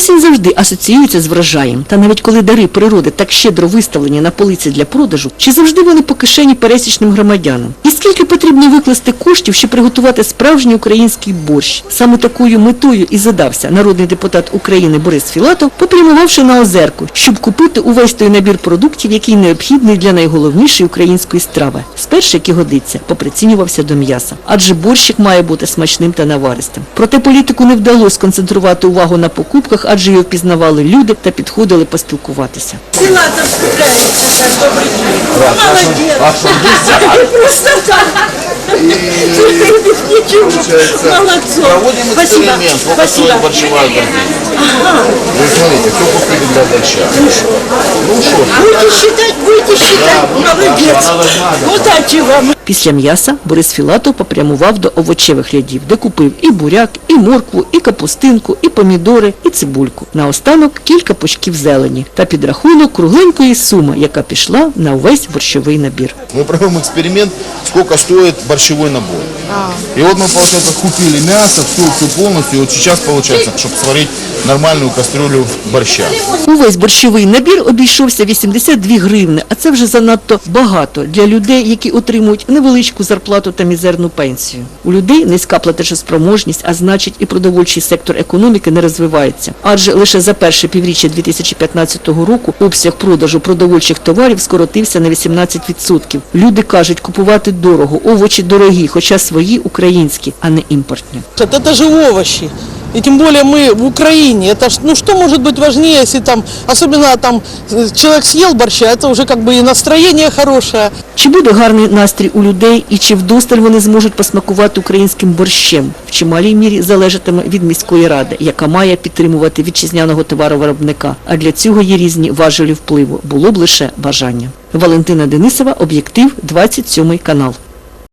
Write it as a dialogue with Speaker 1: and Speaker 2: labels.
Speaker 1: Осінь завжди асоціюється з врожаєм. Та навіть коли дари природи так щедро виставлені на полиці для продажу, чи завжди вони по кишені пересічним громадянам? І скільки потрібно викласти коштів, щоб приготувати справжній український борщ? Саме такою метою і задався народний депутат України Борис Філатов, попрямувавши на озерку, щоб купити увесь той набір продуктів, який необхідний для найголовнішої української страви. Спершу, як і годиться, поприцінювався до м'яса, адже борщик має бути смачним та наваристим. Проте політику не вдалося сконцентрувати увагу на покупках, адже його впізнавали люди та підходили поспілкуватися.
Speaker 2: Сенатор справляется, так, добрый день. Молодец. Просто так. Ничего. Молодцом.
Speaker 3: Проводим
Speaker 2: Спасибо.
Speaker 3: эксперимент, сколько
Speaker 2: Спасибо.
Speaker 3: стоит борщевая корзина. Вы смотрите, кто купили для борща. Ну что,
Speaker 2: Будете считать, будете считать. Молодец.
Speaker 3: она должна, да.
Speaker 2: Удачи вам.
Speaker 1: Після м'яса Борис Філатов попрямував до овочевих рядів, де купив і буряк, і моркву, і капустинку, і помідори, і цибульку. Наостанок кілька пучків зелені та підрахунок кругленької суми, яка пішла на увесь борщовий набір.
Speaker 3: мы проводим эксперимент, сколько стоит борщевой набор. И вот мы, получается, купили мясо, все, все полностью. И вот сейчас, получается, чтобы сварить нормальную кастрюлю борща.
Speaker 1: Увесь борщовий набір обійшовся 82 гривни, а це вже занадто багато для людей, які отримують невеличку зарплату та мізерну пенсію. У людей низька платежоспроможність, а значить і продовольчий сектор економіки не розвивається. Адже лише за перше півріччя 2015 року обсяг продажу продовольчих товарів скоротився на 18%. Люди кажуть, купувати дорого, овочі дорогі, хоча свої українські, а не імпортні.
Speaker 4: Это же овощи. И тем более мы в Украине. Это ж, ну что может быть важнее, если там, особенно там э, человек съел борща, это уже как бы и настроение хорошее.
Speaker 1: Чи буде гарний настрій у людей і чи вдосталь вони зможуть посмакувати українським борщем? В чималій мірі залежатиме від міської ради, яка має підтримувати вітчизняного товаровиробника. А для цього є різні важелі впливу. Було б лише бажання. Валентина Денисова, об'єктив, 27 канал.